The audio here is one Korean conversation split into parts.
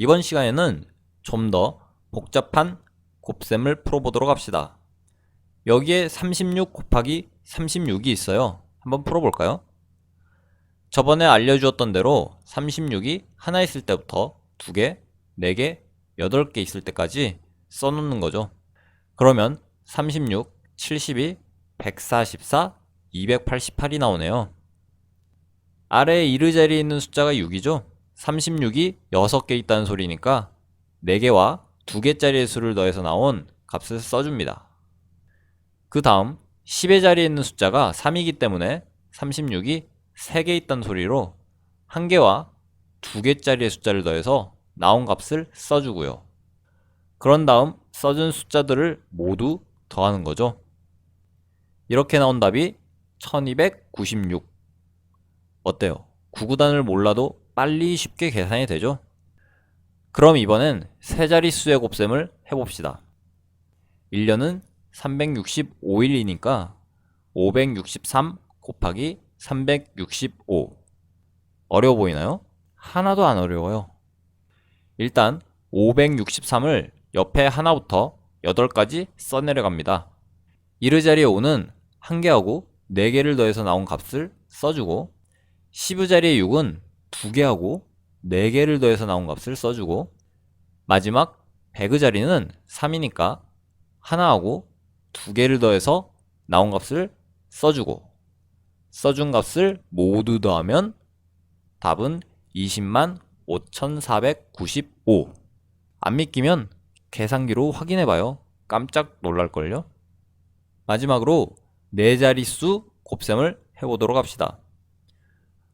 이번 시간에는 좀 더 복잡한 곱셈을 풀어보도록 합시다. 여기에 36 곱하기 36이 있어요. 한번 풀어볼까요? 저번에 알려주었던 대로 36이 하나 있을 때부터 2개, 4개, 8개 있을 때까지 써놓는 거죠. 그러면 36, 72, 144, 288이 나오네요. 아래 이르 자리에 있는 숫자가 6이죠? 36이 6개 있다는 소리니까 4개와 2개짜리의 수를 더해서 나온 값을 써줍니다. 그 다음 10의 자리에 있는 숫자가 3이기 때문에 36이 3개 있다는 소리로 1개와 2개짜리의 숫자를 더해서 나온 값을 써주고요. 그런 다음 써준 숫자들을 모두 더하는 거죠. 이렇게 나온 답이 1296. 어때요? 구구단을 몰라도 빨리 쉽게 계산이 되죠? 그럼 이번엔 세 자릿수의 곱셈을 해봅시다. 1년은 365일이니까 563 곱하기 365. 어려워 보이나요? 하나도 안 어려워요. 일단 563을 옆에 하나부터 8까지 써내려갑니다. 이르 자리에 5는 1개하고 4개를 더해서 나온 값을 써주고 10의 자리에 6은 2개하고 4개를 더해서 나온 값을 써주고 마지막 100의 자리는 3이니까 하나하고 2개를 더해서 나온 값을 써주고 써준 값을 모두 더하면 답은 20만 5495. 안 믿기면 계산기로 확인해봐요. 깜짝 놀랄걸요? 마지막으로 네 자릿수 곱셈을 해보도록 합시다.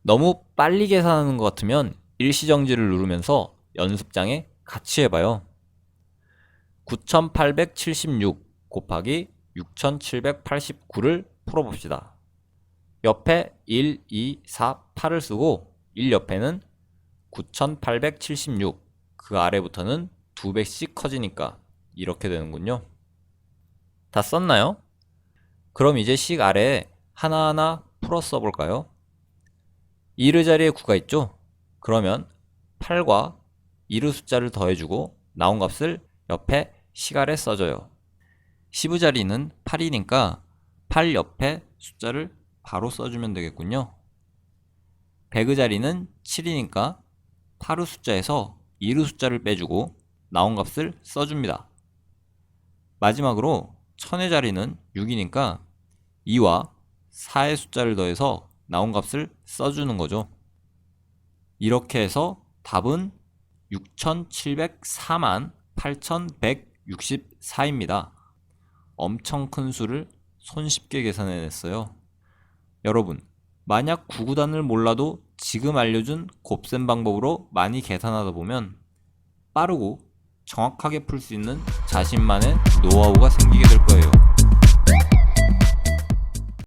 너무 빨리 계산하는 것 같으면 일시정지를 누르면서 연습장에 같이 해봐요. 9876 곱하기 6789를 풀어봅시다. 옆에 1, 2, 4, 8을 쓰고 1 옆에는 9876, 그 아래부터는 2배씩 커지니까 이렇게 되는군요. 다 썼나요? 그럼 이제 식 아래에 하나하나 풀어 써볼까요? 1의 자리에 9가 있죠? 그러면 8과 1의 숫자를 더해주고 나온 값을 옆에 식 아래 써줘요. 10의 자리는 8이니까 8 옆에 숫자를 바로 써주면 되겠군요. 100의 자리는 7이니까 8의 숫자에서 1의 숫자를 빼주고 나온 값을 써줍니다. 마지막으로 1000의 자리는 6이니까 2와 4의 숫자를 더해서 나온 값을 써주는 거죠. 이렇게 해서 답은 6704만 8164입니다. 엄청 큰 수를 손쉽게 계산해냈어요. 여러분, 만약 구구단을 몰라도 지금 알려준 곱셈 방법으로 많이 계산하다 보면 빠르고 정확하게 풀 수 있는 자신만의 노하우가 생기게 될 거예요.